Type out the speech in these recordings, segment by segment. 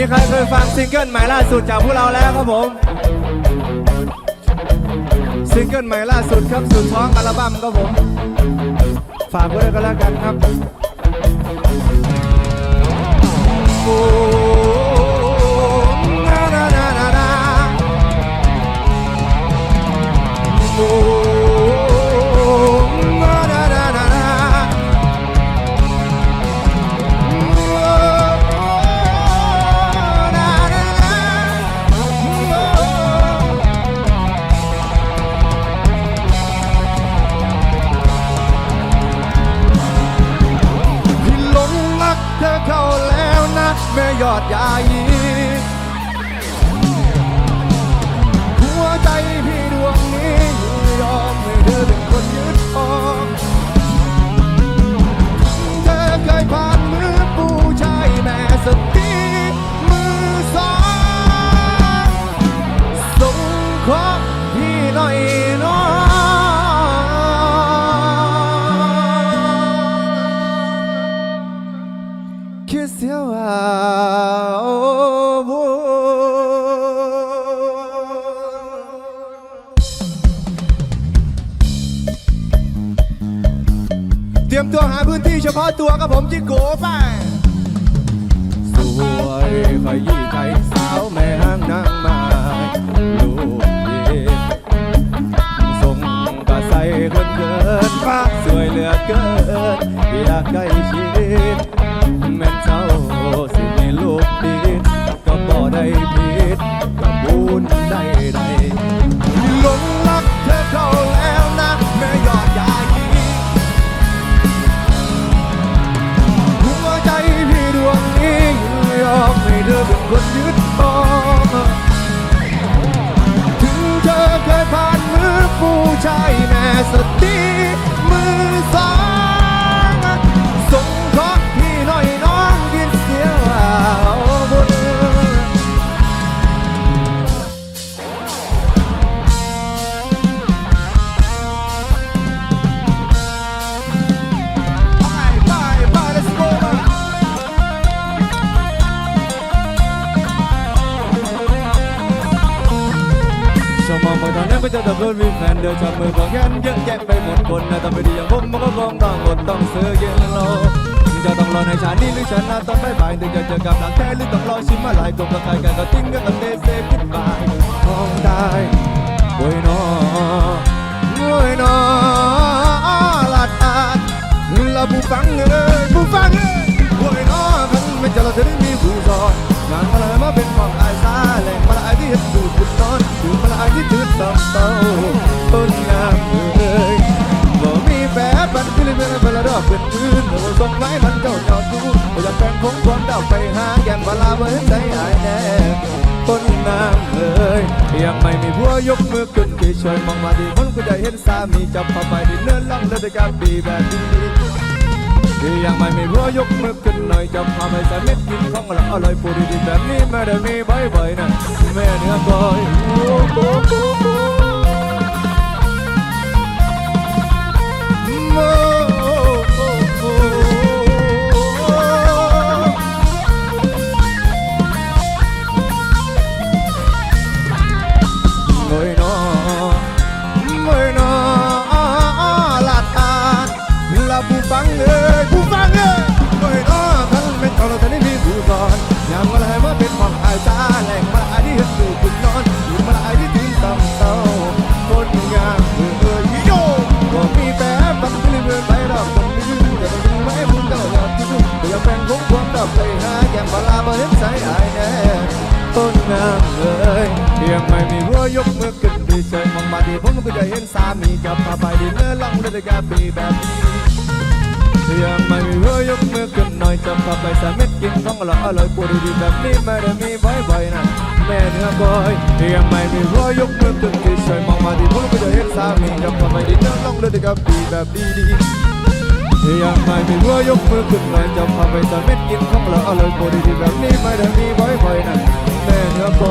มีใครเคยฟังซิงเกิลใหม่ล่าสุดจากพวกเราแล้วครับผม ซิงเกิลใหม่ล่าสุดครับสุดท้องอัลบั้มครับผม ฝากไว้ด้วยกันแล้วกันครับโอ้นานานานาโอ้ เสียว่าโอ้โหเตรียมตัวหาพื้นที่เฉพาะตัวกับผมจิโกไปสวยขยี้ใจสาวแม่ห้างนางไม้ลูกเด็กส่งกระใสคนเกินฟ้าสวยเหลือเกินอยากใกล้ชิด ผู้ชายแม่สติ บางตอนนั้นก็จะตะโกนมีแฟนเดินจับมือบอกแค้นเยอะแยะไปหมดคนนะแต่ไม่ดีอย่างผมมันก็คงต้องอดต้องซื้อเย็นโลจะต้องรอในชาตินี้หรือชาติหน้าตอนบ่ายๆถึงจะเจอกับหลักแท้หรือต้องรอชิมมาหลายตัวกับใครกันก็ทิ้งกันกับเตเซ่กุดบายมองได้โวยนอโวยนอลาดอาดละผู้ฟังเอ้ยผู้ฟังเอ้ยโวยนอคันไม่เจะเราจะได้มีผู้สอนงานมาเลยมาเป็นของอายซาแหล่งมาละอายที่เห็นดูดบุญนอน ถึงมาลายที่ถือตำเต้าต้นงามเอ้ยบ่มีแฟนมันคือเรื่องเป็นระดับเป็นพื้นโอ้ส่งไม้มันเจ้าเจ้าดูบ่อยากแบ่งของความดาวไปหาแก้มบาลาเห็นใจหายแน่ต้นน้ำเอ้ยยังไม่มีผัวยกมือขึ้นที่ช่วยมองมาดีคนก็จะเห็นสามีจับเข้าไปดินเนินล่องเลยด้วยการปีแบบนี้ ดียังไม่มีเพื่อยกมือขึ้นหน่อยจะพาไปใส่เม็ดกินของเราอร่อยปูดีๆแบบนี้ไม่ได้มีบ่อยๆนะแม่เนื้อก้อยโอ้ ยกมือขึ้นดีใจมองมาดีผมก็จะเห็นสามีจับพาไปดินเนื้อล่องเรือแกปีแบบนี้ยังไม่มีหัวยกมือขึ้นหน่อยจับพาไปสาเม็ดกินของเราอร่อยปวดดีแบบนี้ไม่ได้มีบ่อยๆนะแม่เนื้อบอยยังไม่มีหัวยกมือขึ้นดีใจมองมาดีผมก็จะเห็นสามีจับพาไปดินเนื้อล่องเรือแกปีแบบดีๆยังไม่มีหัวยกมือขึ้นหน่อยจะพาไปสาเม็ดกินของเราอร่อยปวดดีแบบนี้ไม่ได้มีบ่อยๆนะ แม่เนื้อบ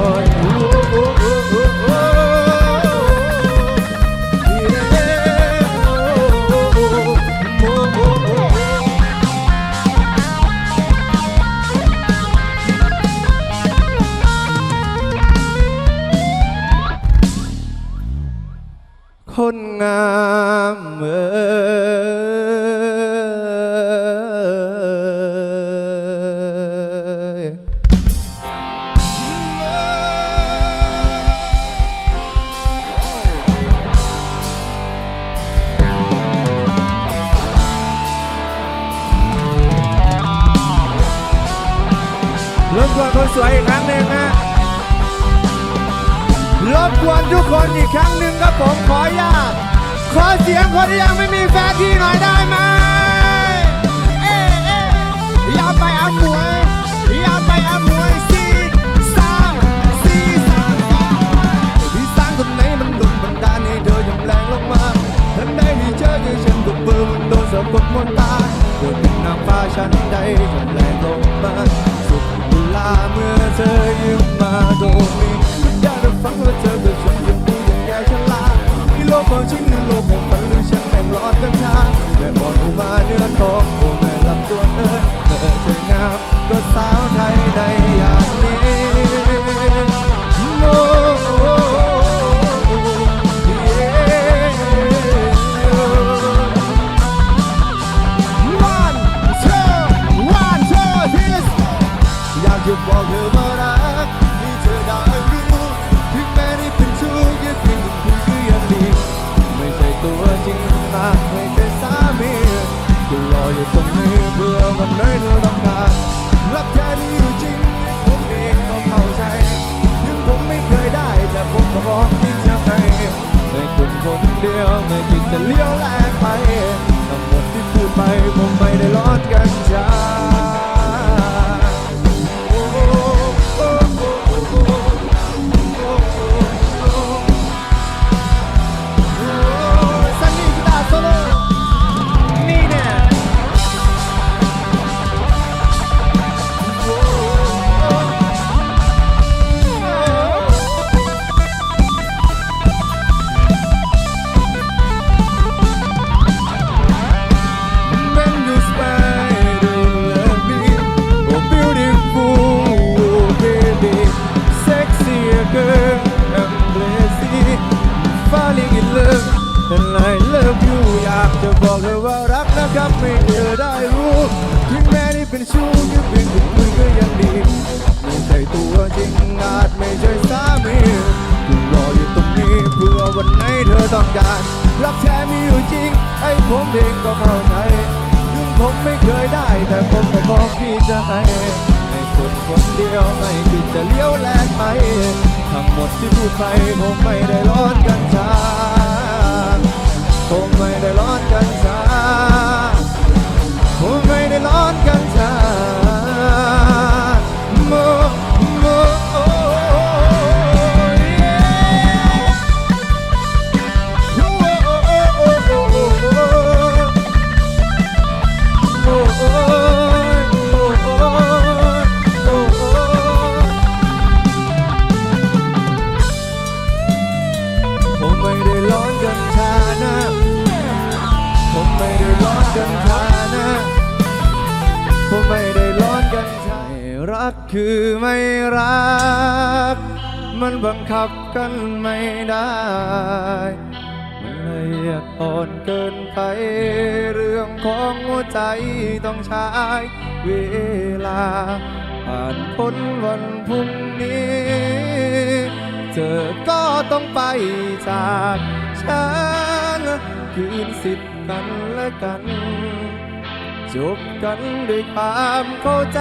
ที่หน่อยได้ไหมเอ๊ะเอ๊ะอย่าไปอาหมวยอย่าไปอาหมวยซีสามซีสามสามที่สร้างคนไหนมันดุบันดาลให้เธอยังแรงลงมาทันใดที่เจอคือฉันถูกปืนมันโดนสะกดมนตาเกิดเป็นนางฟ้าฉันใดฉันแรงลงมาสุดเวลาเมื่อเธอยืมมาตรงนี้อยากจะฟังว่าเธอกับฉันยังดูยังแย่ฉลาดที่โลกของจริงหรือโลกของ หรือนแบ่งรอดกันทาและบอลออกมาเนื้อทองโอ้แม่ลำตัวเธอเธอเธองามก็สาวไทยในอย่างนี้ ผมเองก็เข้าใจถึงผมไม่เคยได้ แต่ผมก็พร้อมที่จะให้ให้คนคนเดียวไม่คิดจะเลี้ยวแลกไปทั้งหมดที่พูดไปผมไม่ได้ร้อนกันชาผมไม่ได้ร้อนกันชาผมไม่ได้ร้อนกันชา ผมไม่ได้ร้อนกันชารักคือไม่รัก มันบังคับกันไม่ได้ มันละเอียดอ่อนเกินไป เรื่องของหัวใจต้องใช้เวลา ผ่านพ้นวันพรุ่งนี้ เธอก็ต้องไปจากฉันคืนสิทธิ์กันและกัน จบกันด้วยความเข้าใจ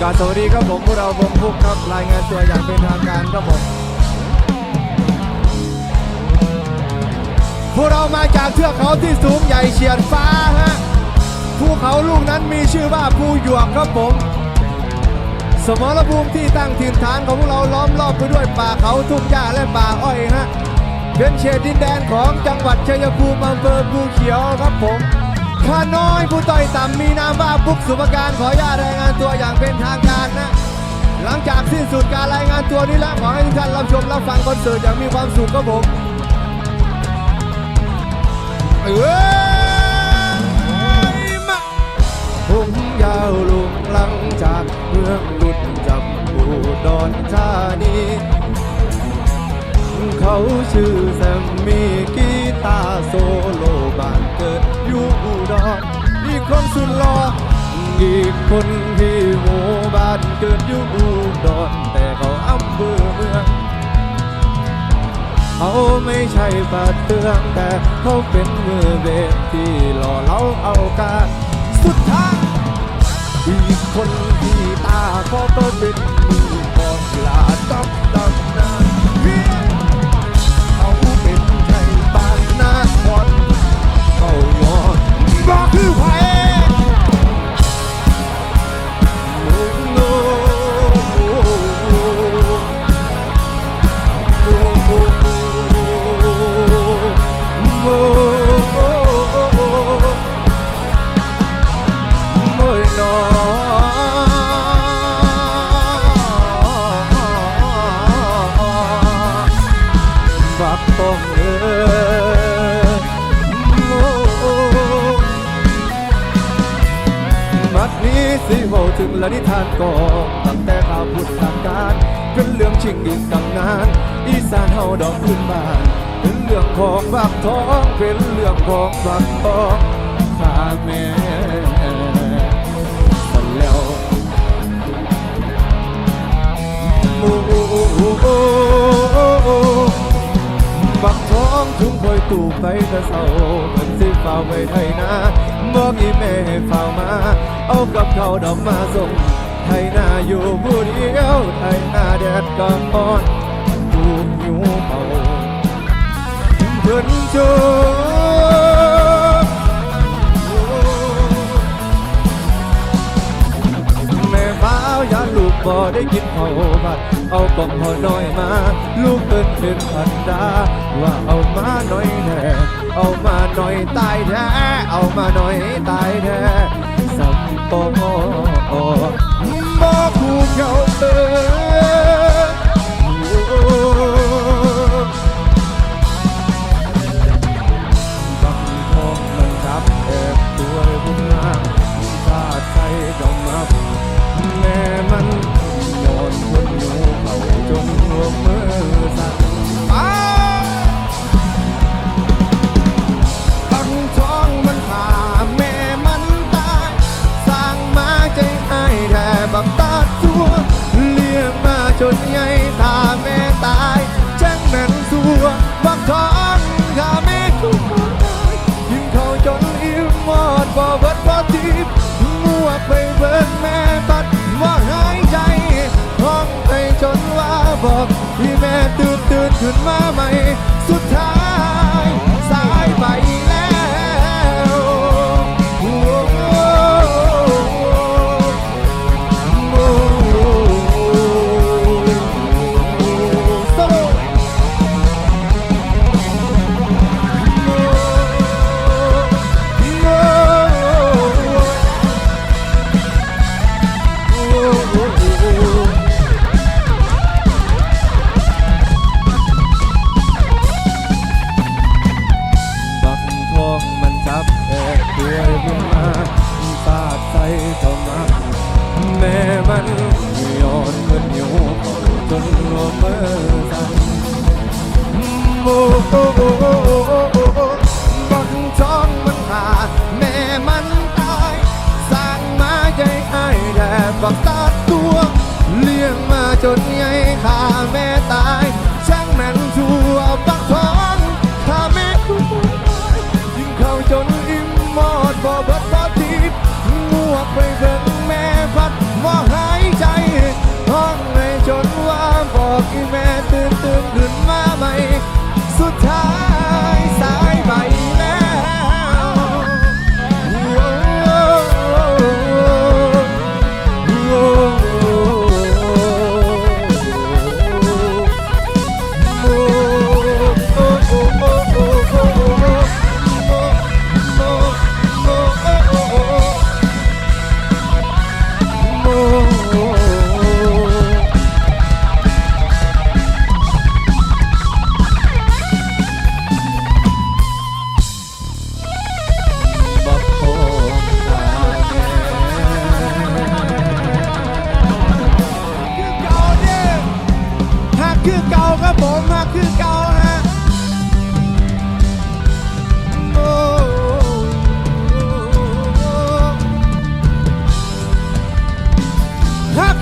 กาสวัสดีครับผมพวกเราวงพุกครับรายงานตัวอย่างเป็นทางการครับผมพวกเรามาจากเทือกเขาที่สูงใหญ่เฉียดฟ้าฮะภูเขาลูกนั้นมีชื่อว่าภูหยวกครับผม สมรภูมิที่ตั้งถิ่นฐานของพวกเราล้อมรอบไปด้วยป่าเขาทุ่งหญ้าและป่าอ้อยฮะเป็นเขตดินแดนของจังหวัดชัยภูมิอำเภอภูเขียวครับผมข้าน้อยผู้ต่อยต่ำมีนามว่าปุ๊กสุภการขอญาตรายงานตัวอย่างเป็นทางการนะ หลังจากสิ้นสุดการรายงานตัวนี้แล้วขอให้ทุกท่านรับชมรับฟังคอนเสิร์ตอย่างมีความสุขครับผมเอ้ยผมยาวลุงหลังจากเมือง เขาชื่อแซมมี่กีตาร์โซโลบ้านเกิดอยู่อุดรอีกคนสุดหล่ออีกคนที่หมู่บ้านเกิดอยู่อุดรแต่เขาอำเภอเมืองเขาไม่ใช่บาดเตืองแต่เขาเป็นมือเบสที่หล่อเราเอาการสุดท้ายอีกคนที่ตาเขาก็เป็นมือของลาตับ Rock, who I ดอกพื้นบ้าเป็นเรื่องของบักทองเป็นเรื่องของบักทองข้าแม่สันแล้วโอ้โอ้โอ้โอ้โอ้บักท้องทุ่งคอยตู่ไปแต่เศร้าเหมือนสิฝ้าไว้ไทยนาบอกอีแม่ให้ฝ้ามา เอากับเขาดอกมาส่งไทยนาอยู่ผู้เดียวไทยนาแดดก็อ่อนอยู่ เพิ่นโจแม่ฟ้าอยาลูกบ่ได้กินข้าวผัดเอากล่องพอน้อยมา ลูกเอินเป็นพันดา ว่าเอามาหน่อยแน่เอามาหน่อยตายแท้เอามาหน่อยตายแท้สัมปอบ่ แม่ตัดว่าหายใจห้องไปจนว่าบอกที่แม่ตื่นตื่นขึ้นมาใหม่ สุดท้าย ดใส่เข้ามาแม่มันย้อนเงินอยู่เขาจนหัวมือสั่นโอ้โอ้โอ้โอ้โอ้บังท้องมันหาแม่มันตายสร้างมาใจให้แด่บักตาตัว เลี้ยงมาจน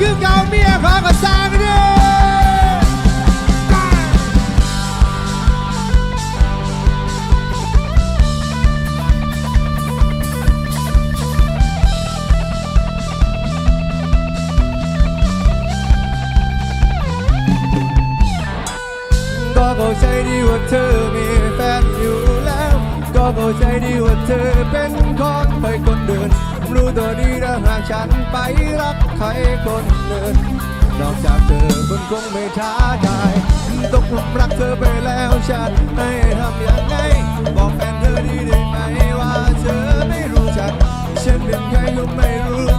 คือเก่าเมียขอกัสร้างเด้อก็เข้ใจดีว่าเธอมีแฟนอยู่แล้ว ก็เข้ใจดีว่าเธอเป็นคนไปคนเดิน รู้ตัวดีนะหากฉันไปรักใครคนหนึ่งนอกจากเธอคนคงไม่ท้าทายตกหลุมรักเธอไปแล้วฉันให้ทำยังไง บอกแฟนเธอดีได้ไหมว่าเธอไม่รู้จักฉันเป็นใครก็ไม่รู้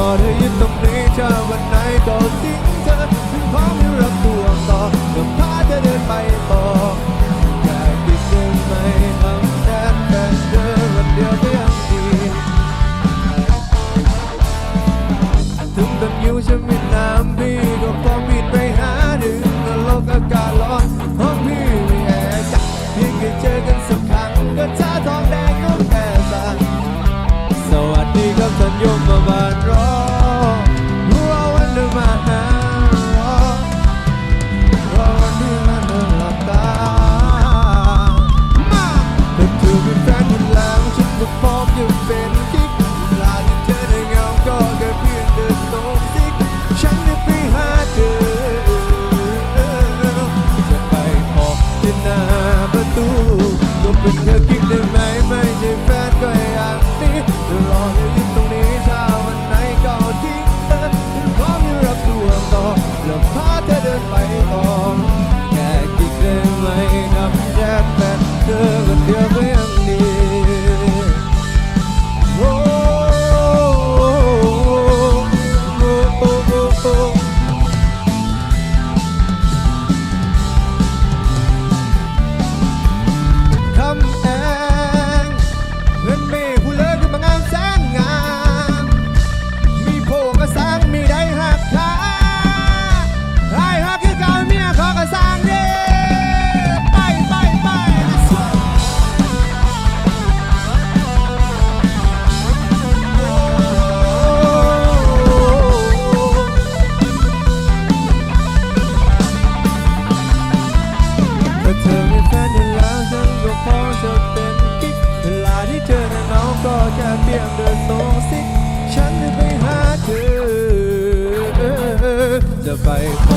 กอดให้ยึดตรงนี้เธอวันไหนก็ทิ้งเธอถึงพร้อมให้รับตัวต่อกับพาเธอเดินไปต่อ babe.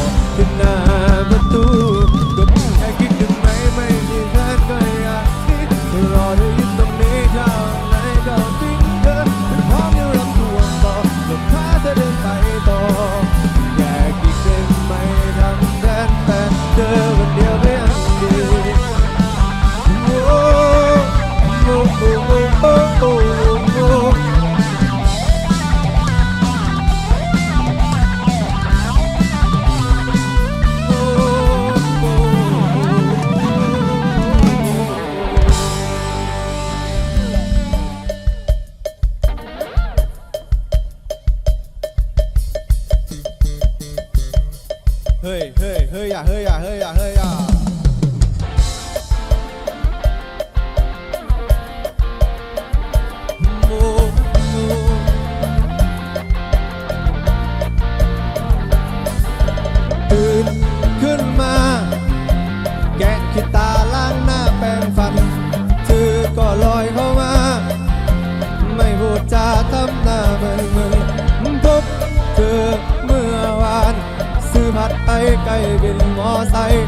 จะทำหน้าเมื่อเมื่อพบเธอเมื่อวาน ซื้อผัดไปไกลบินมอไซค์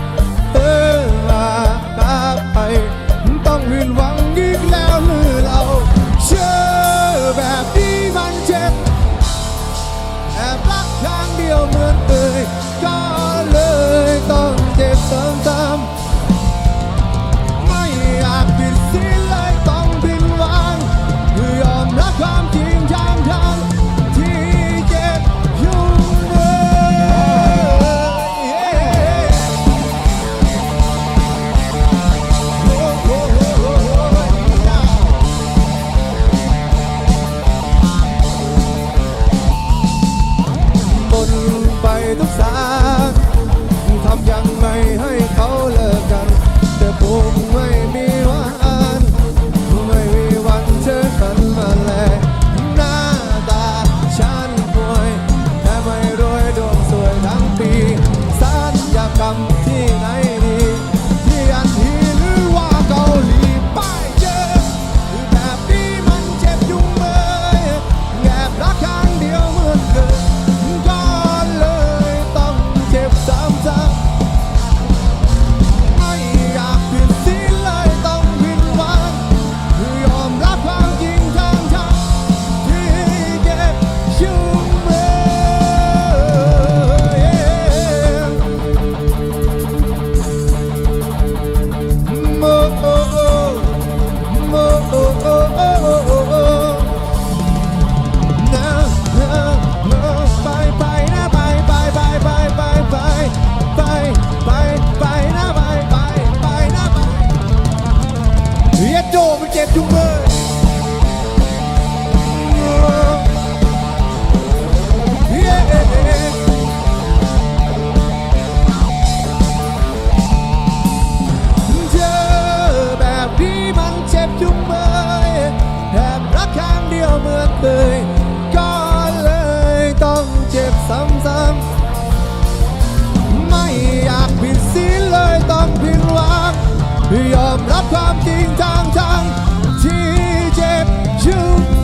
เลยก็เลยต้องเจ็บซ้ำซ้ำไม่อยากผิดศีลเลยต้องผิดหวังยอมรับความจริงทางทางที่เจ็บชุ่